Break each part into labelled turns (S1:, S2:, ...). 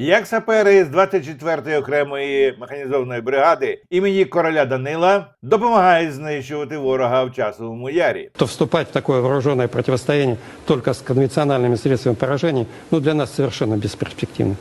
S1: Як сапери з 24-ї окремої механізованої бригади імені короля Данила допомагають знищувати ворога в часовому ярі.
S2: то вступать в такое вооруженное протистояння тільки з конвенціональними средствами пораження ну, для нас совершенно бесперспективно.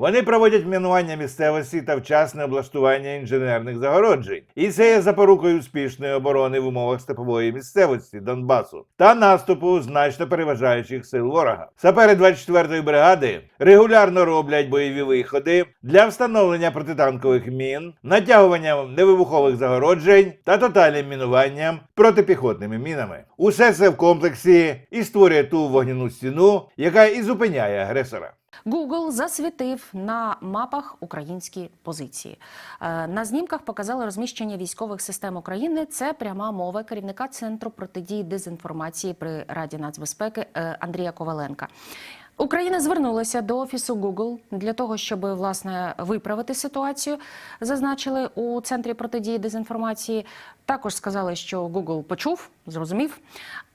S1: Вони проводять мінування місцевості та вчасне облаштування інженерних загороджень. І це є запорукою успішної оборони в умовах степової місцевості Донбасу та наступу значно переважаючих сил ворога. Сапери 24-ї бригади регулярно роблять бойові виходи для встановлення протитанкових мін, натягування невибухових загороджень та тотальним мінуванням протипіхотними мінами. Усе це в комплексі і створює ту вогняну стіну, яка і зупиняє агресора.
S3: Google засвітив на мапах українські позиції. Е, На знімках показали розміщення військових систем України. Це пряма мова керівника центру протидії дезінформації при Раді нацбезпеки е, Андрія Коваленка. Україна звернулася до офісу Google для того, щоб власне виправити ситуацію. Зазначили у центрі протидії дезінформації. Також сказали, що Google почув, зрозумів.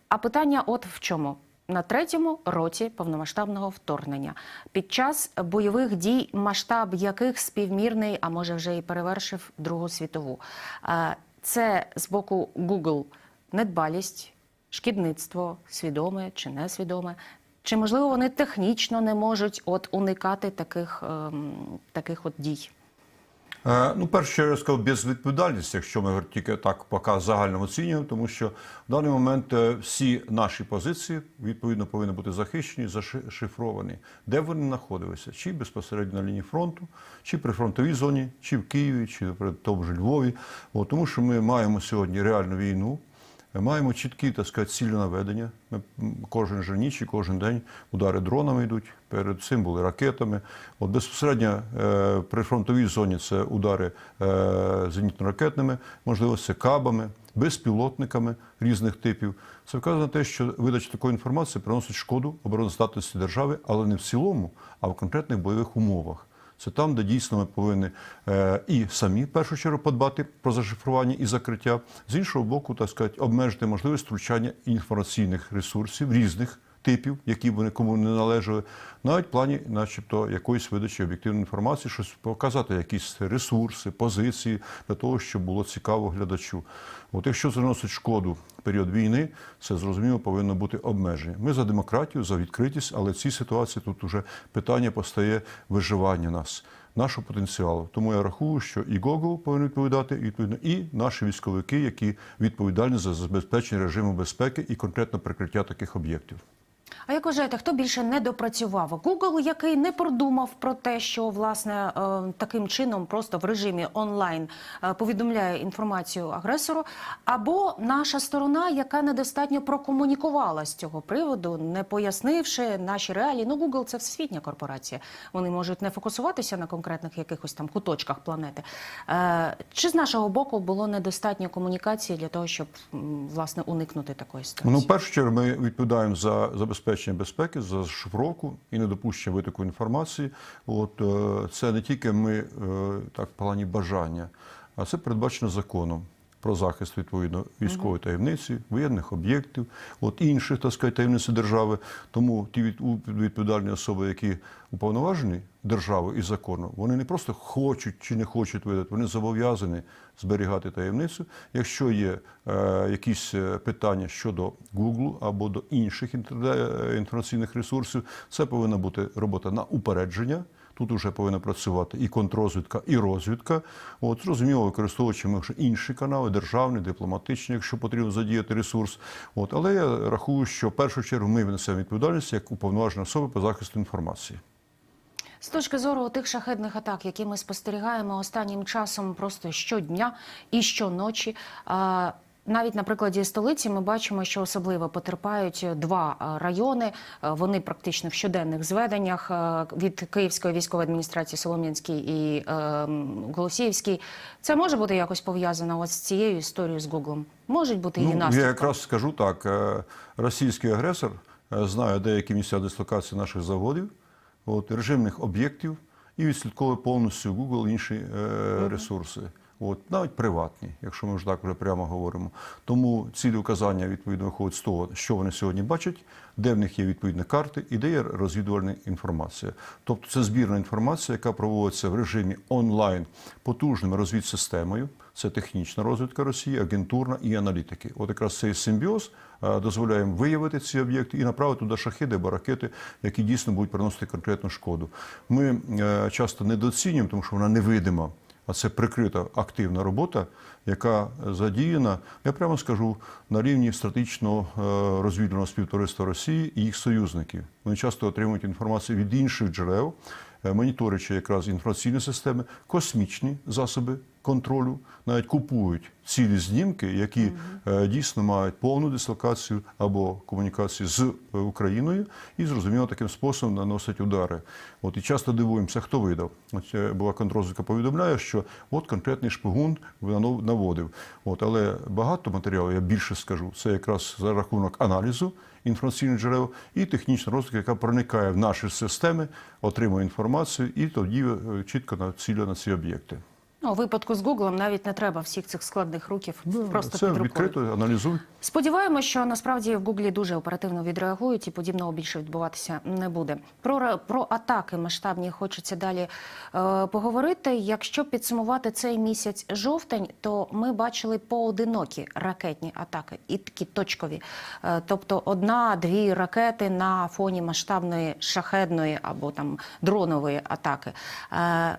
S3: А питання от в чому. На третьому році повномасштабного вторгнення під час бойових дій, масштаб яких співмірний, а може вже і перевершив Другу світову. Це з боку Google недбалість, шкідництво, свідоме чи несвідоме. Чи можливо вони технічно не можуть от уникати таких, ем, таких от дій?
S4: Е, Ну, перше, я сказав, безвідповідальність, якщо ми тільки так поки загально оцінюємо, тому що в даний момент е, всі наші позиції відповідно повинні бути захищені, зашифровані, де вони знаходилися, чи безпосередньо на лінії фронту, чи при фронтовій зоні, чи в Києві, чи при тому ж Львові. От, тому що ми маємо сьогодні реальну війну. Маємо чіткі так сказати, цілі наведення. Ми кожен же ніч і кожен день удари дронами йдуть. Перед цим були ракетами. От безпосередньо е, при фронтовій зоні це удари е, зенітно-ракетними, можливо, це кабами, безпілотниками різних типів. Це вказує на те, що видача такої інформації приносить шкоду обороноздатності держави, але не в цілому, а в конкретних бойових умовах. Це там, де дійсно ми повинні е, і самі в першу чергу подбати про зашифрування і закриття, з іншого боку, так сказати, обмежити можливість втручання інформаційних ресурсів різних типів, які вони кому не належали, навіть в плані, начебто, якоїсь видачі об'єктивної інформації, щось показати, якісь ресурси, позиції для того, щоб було цікаво глядачу. От якщо це наносить шкоду в період війни, це зрозуміло повинно бути обмеження. Ми за демократію, за відкритість, але в цій ситуації тут уже питання постає виживання нас. Нашого потенціалу. Тому я рахую, що і Google повинен відповідати, і, відповідно, і наші військовики, які відповідальні за забезпечення режиму безпеки і конкретно прикриття таких об'єктів.
S3: А як вважаєте, хто більше не допрацював? Google, який не продумав про те, що власне е, таким чином, просто в режимі онлайн е, повідомляє інформацію агресору, або наша сторона, яка недостатньо прокомунікувала з цього приводу, не пояснивши наші реалії. Ну, Google – це всесвітня корпорація. Вони можуть не фокусуватися на конкретних якихось там куточках планети. Е, Чи з нашого боку було недостатньо комунікації для того, щоб власне уникнути такої ситуації?
S4: Ну, першу чергу, ми відповідаємо за забезпечення безпеки, за шифровку і недопущення витоку інформації. От е, це не тільки ми е, так плані бажання, а це передбачено законом. Про захист відповідно військової таємниці, воєнних об'єктів, от інших так сказати, таємниць держави. Тому ті відповідальні особи, які уповноважені державою і законом, вони не просто хочуть чи не хочуть видати, вони зобов'язані зберігати таємницю. Якщо є е, якісь е, питання щодо Google або до інших е, інформаційних ресурсів, це повинна бути робота на упередження. Тут вже повинна працювати і контррозвідка, і розвідка. От зрозуміло, використовуючи ми вже інші канали, державні, дипломатичні, якщо потрібно задіяти ресурс. От, але я рахую, що в першу чергу ми несемо відповідальність як уповноважена особа по захисту інформації.
S3: З точки зору тих шахедних атак, які ми спостерігаємо останнім часом просто щодня і щоночі. Навіть на прикладі столиці ми бачимо, що особливо потерпають два райони. Вони практично в щоденних зведеннях від Київської військової адміністрації Солом'янській і е, Голосіївській. Це може бути якось пов'язано ось з цією історією з Гуглом? Можуть бути
S4: Ну, я якраз скажу так: е, російський агресор е, знає деякі місця дислокації наших заводів, от, режимних об'єктів і відслідковує повністю Google і інші е, ресурси. От навіть приватні, якщо ми вже так вже прямо говоримо. Тому цілі указання відповідно виходять з того, що вони сьогодні бачать, де в них є відповідні карти і де є розвідувальна інформація. Тобто це збірна інформація, яка проводиться в режимі онлайн потужною розвідсистемою. Це технічна розвідка Росії, агентурна і аналітики. От якраз цей симбіоз е, дозволяє виявити ці об'єкти і направити туди шахиди або ракети, які дійсно будуть приносити конкретну шкоду. Ми е, часто недооцінюємо, тому що вона невидима. А це прикрита активна робота, яка задіяна, я прямо скажу, на рівні стратегічного е, розвідувального співтовариства Росії і їх союзників. Вони часто отримують інформацію від інших джерел, моніторячи якраз інформаційні системи, космічні засоби контролю, навіть купують цілі знімки, які е, дійсно мають повну дислокацію або комунікацію з е, Україною, і зрозуміло таким способом наносять удари. От і часто дивуємося, хто видав. От е, була контрозвідка повідомляє, що от конкретний шпигун наводив. От, але багато матеріалу, я більше скажу, це якраз за рахунок аналізу інформаційних джерел і технічна розвідка, яка проникає в наші системи, отримує інформацію і тоді е, чітко націлює на ці об'єкти.
S3: Ну, у випадку з Гуглом навіть не треба всіх цих складних руків просто
S4: це
S3: під рукою.
S4: відкрито, аналізуй.
S3: Сподіваємося, що насправді в Гуглі дуже оперативно відреагують і подібного більше відбуватися не буде. Про, про атаки масштабні хочеться далі е, поговорити. Якщо підсумувати цей місяць жовтень, то ми бачили поодинокі ракетні атаки і такі точкові. Е, тобто одна-дві ракети на фоні масштабної шахедної або там дронової атаки. Е,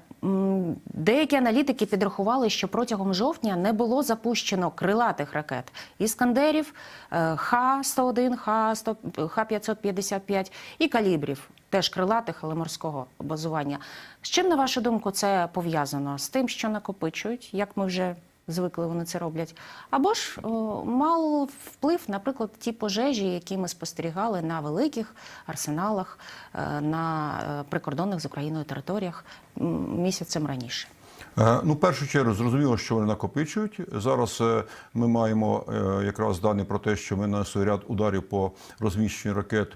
S3: деякі аналітики підрахували, що протягом жовтня не було запущено крилатих ракет іскандерів, е, Х-101, Х-100, Х-555 і калібрів, теж крилатих, але морського базування. З чим, на вашу думку, це пов'язано? З тим, що накопичують, як ми вже звикли вони це роблять? Або ж о, мав вплив, наприклад, ті пожежі, які ми спостерігали на великих арсеналах, е, на е, прикордонних з Україною територіях місяцем раніше?
S4: Е, Ну, в першу чергу, зрозуміло, що вони накопичують. Зараз е, ми маємо е, якраз дані про те, що ми нанесли ряд ударів по розміщенню ракет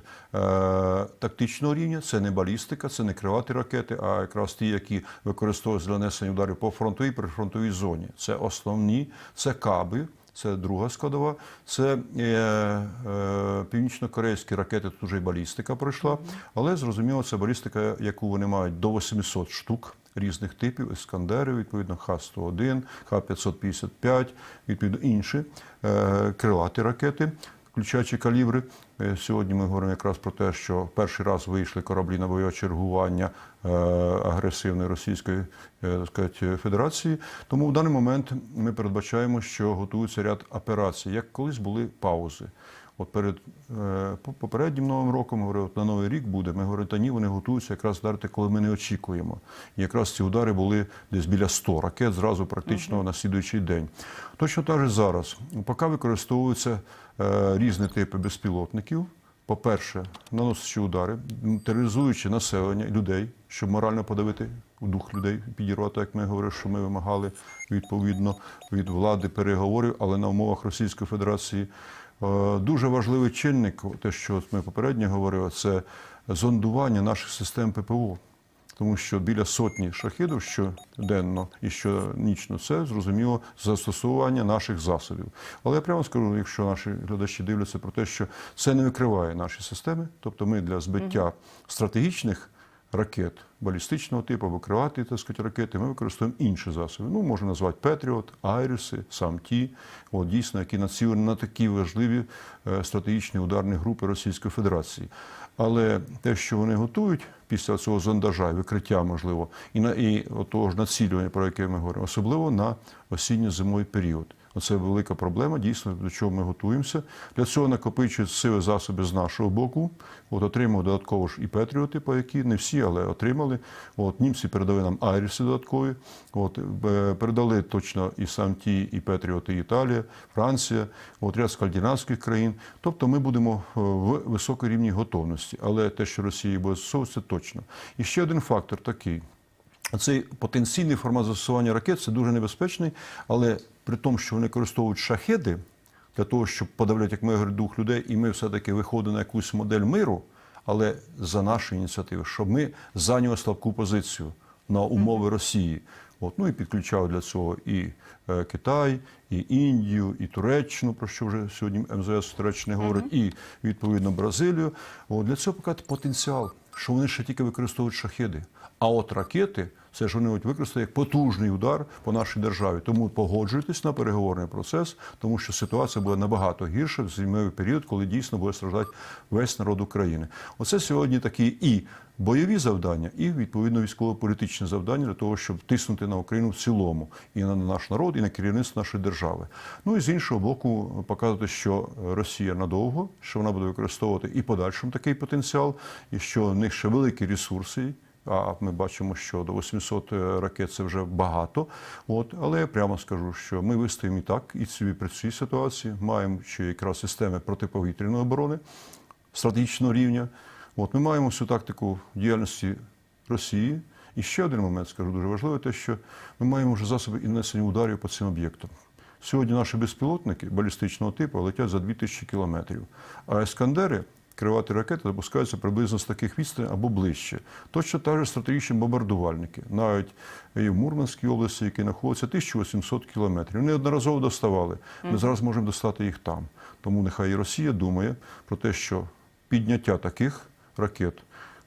S4: тактичного рівня. Це не балістика, це не криваті ракети, а якраз ті, які використовують для нанесення ударів по фронтовій прифронтовій зоні. Це основні, це каби. Це друга складова. Це е, е, північно-корейські ракети, тут вже й балістика пройшла. Але зрозуміло, це балістика, яку вони мають до 800 штук різних типів, Іскандери, відповідно, Х-101, Х-555, відповідно інші е, крилаті ракети. Включаючи калібри, Е, сьогодні ми говоримо якраз про те, що перший раз вийшли кораблі на бойове чергування е, агресивної Російської е, так сказати, Федерації. Тому в даний момент ми передбачаємо, що готується ряд операцій, як колись були паузи. От перед е, попереднім новим роком ми говорили, от на новий рік буде. Ми говорили, та ні, вони готуються якраз вдарити, коли ми не очікуємо. І якраз ці удари були десь біля 100 ракет зразу практично на слідуючий день. Точно так же зараз. Поки використовуються е, різні типи безпілотників. По-перше, наносячи удари, тероризуючи населення людей, щоб морально подавити дух людей, підірвати, як ми говорили, що ми вимагали відповідно від влади переговорів, але на умовах Російської Федерації. Е, Дуже важливий чинник, те, що ми попередньо говорили, це зондування наших систем ППО. Тому що біля сотні шахідів щоденно і щонічно це зрозуміло застосування наших засобів. Але я прямо скажу, якщо наші глядачі дивляться про те, що це не викриває наші системи, тобто ми для збиття стратегічних ракет балістичного типу або крилаті, так сказати, ракети, ми використовуємо інші засоби. Ну, можна назвати Петріот, Айриси, Самті, от дійсно, які націлені на такі важливі е, стратегічні ударні групи Російської Федерації. Але те, що вони готують після цього зондажа викриття, можливо, і на і того ж націлювання, про яке ми говоримо, особливо на осінньо-зимовий період. Оце велика проблема, дійсно, до чого ми готуємося. Для цього накопичують сили засоби з нашого боку. От отримав додатково ж і Петріоти, по які не всі, але отримали. От німці передали нам Айріси додаткові. От е, передали точно і сам ті, і Петріоти, і Італія, Франція, от ряд скандинавських країн. Тобто ми будемо е, в високій рівні готовності. Але те, що Росія буде це точно. І ще один фактор такий. Цей потенційний формат застосування ракет це дуже небезпечний, але при тому, що вони використовують шахеди для того, щоб подавляти, як ми говоримо, дух людей, і ми все-таки виходимо на якусь модель миру, але за нашої ініціативи, щоб ми зайняли слабку позицію на умови Росії. От, ну і підключав для цього і е, Китай, і Індію, і Туреччину, про що вже сьогодні МЗС Туреччини говорить, і відповідно Бразилію. От, для цього показати потенціал, що вони ще тільки використовують шахеди. А от ракети це ж вони от використають як потужний удар по нашій державі. Тому погоджуйтесь на переговорний процес, тому що ситуація буде набагато гірша в зимовий період, коли дійсно буде страждати весь народ України. Оце сьогодні такі і бойові завдання, і відповідно військово-політичні завдання для того, щоб тиснути на Україну в цілому і на наш народ, і на керівництво нашої держави. Ну і з іншого боку, показувати, що Росія надовго, що вона буде використовувати і подальшим такий потенціал, і що в них ще великі ресурси. А ми бачимо, що до 800 ракет це вже багато. От, але я прямо скажу, що ми вистоїмо і так, і собі при цій ситуації маємо ще якраз системи протиповітряної оборони стратегічного рівня. От ми маємо всю тактику діяльності Росії. І ще один момент скажу дуже важливий, те, що ми маємо вже засоби і нанесення ударів по цим об'єктам. Сьогодні наші безпілотники балістичного типу летять за 2000 кілометрів, а ескандери. Кривати ракети запускаються приблизно з таких відстаней або ближче. Точно так же стратегічні бомбардувальники, навіть і в Мурманській області, які знаходяться 1800 кілометрів. Неодноразово доставали. Ми зараз можемо достати їх там. Тому нехай і Росія думає про те, що підняття таких ракет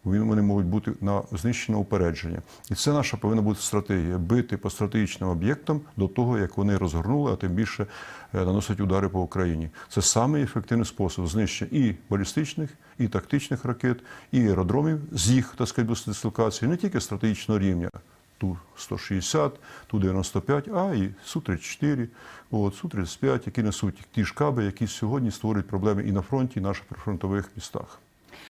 S4: вони можуть бути на знищення упередження. І це наша повинна бути стратегія бити по стратегічним об'єктам до того, як вони розгорнули, а тим більше е, наносять удари по Україні. Це самий ефективний спосіб знищення і балістичних, і тактичних ракет, і аеродромів з їх так сказати, дислокації, не тільки стратегічного рівня. Ту-160, Ту-95, а і Су-34, от, Су-35, які несуть ті ж каби, які сьогодні створюють проблеми і на фронті, і наших прифронтових містах.